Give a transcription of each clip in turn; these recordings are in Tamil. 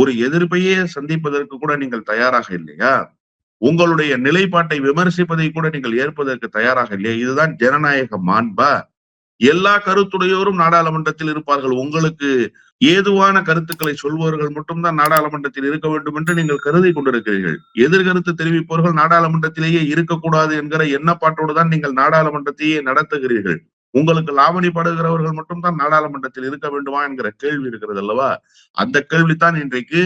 ஒரு எதிர்ப்பையே சந்திப்பதற்கு கூட நீங்கள் தயாராக இல்லையா? உங்களுடைய நிலைப்பாட்டை விமர்சிப்பதை கூட நீங்கள் ஏற்பதற்கு தயாராக இல்லையா? இதுதான் ஜனநாயக மாண்பா? எல்லா கருத்துடையோரும் நாடாளுமன்றத்தில் இருப்பார்கள். உங்களுக்கு ஏதுவான கருத்துக்களை சொல்பவர்கள் மட்டும்தான் நாடாளுமன்றத்தில் இருக்க வேண்டும் என்று நீங்கள் கருதி கொண்டிருக்கிறீர்கள். எதிர்கருத்து தெரிவிப்பவர்கள் நாடாளுமன்றத்திலேயே இருக்கக்கூடாது என்கிற எண்ணப்பாட்டோடு தான் நீங்கள் நாடாளுமன்றத்தையே நடத்துகிறீர்கள். உங்களுக்கு லாவணிப்படுகிறவர்கள் மட்டும்தான் நாடாளுமன்றத்தில் இருக்க வேண்டுமா என்கிற கேள்வி இருக்கிறது அல்லவா? அந்த கேள்விதான் இன்றைக்கு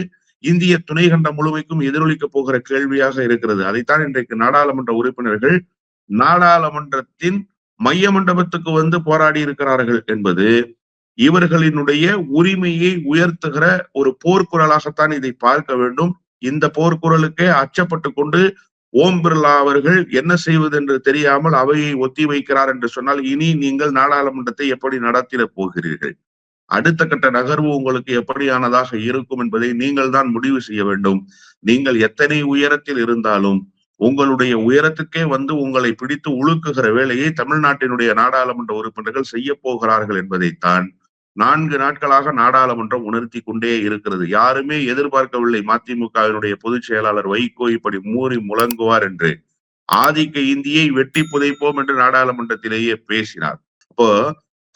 இந்திய துணைகண்டம் முழுமைக்கும் எதிரொலிக்க போகிற கேள்வியாக இருக்கிறது. அதைத்தான் இன்றைக்கு நாடாளுமன்ற உறுப்பினர்கள் நாடாளுமன்றத்தின் மைய மண்டபத்துக்கு வந்து போராடி இருக்கிறார்கள் என்பது இவர்களினுடைய உரிமையை உயர்த்துகிற ஒரு போர்க்குரலாகத்தான் இதை பார்க்க வேண்டும். இந்த போர்க்குரலுக்கே அச்சப்பட்டு கொண்டு ஓம் பிர்லா அவர்கள் என்ன செய்வது என்று தெரியாமல் அவையை ஒத்தி வைக்கிறார் என்று சொன்னால் இனி நீங்கள் நாடாளுமன்றத்தை எப்படி நடத்திட போகிறீர்கள்? அடுத்த கட்ட நகர்வு உங்களுக்கு எப்படியானதாக இருக்கும் என்பதை நீங்கள் தான் முடிவு செய்ய வேண்டும். நீங்கள் எத்தனை உயரத்தில் இருந்தாலும் உங்களுடைய உயரத்துக்கே வந்து உங்களை பிடித்து உழுக்குகிற வேலையை தமிழ்நாட்டினுடைய நாடாளுமன்ற உறுப்பினர்கள் செய்ய போகிறார்கள் என்பதைத்தான் நான்கு நாட்களாக நாடாளுமன்றம் உணர்த்தி கொண்டே இருக்கிறது. யாருமே எதிர்பார்க்கவில்லை மதிமுகவினுடைய பொதுச் செயலாளர் வைகோ இப்படி மூறி முழங்குவார் என்று. ஆதிக்க இந்தியை வெட்டி புதைப்போம் என்று நாடாளுமன்றத்திலேயே பேசினார். அப்போ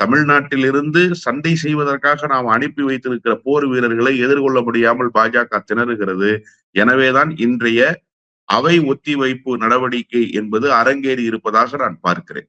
தமிழ்நாட்டிலிருந்து சண்டை செய்வதற்காக நாம் அனுப்பி வைத்திருக்கிற போர் வீரர்களை எதிர்கொள்ள முடியாமல் பாஜக திணறுகிறது. எனவேதான் இன்றைய அவை ஒத்திவைப்பு நடவடிக்கை என்பது அரங்கேறி இருப்பதாக நான் பார்க்கிறேன்.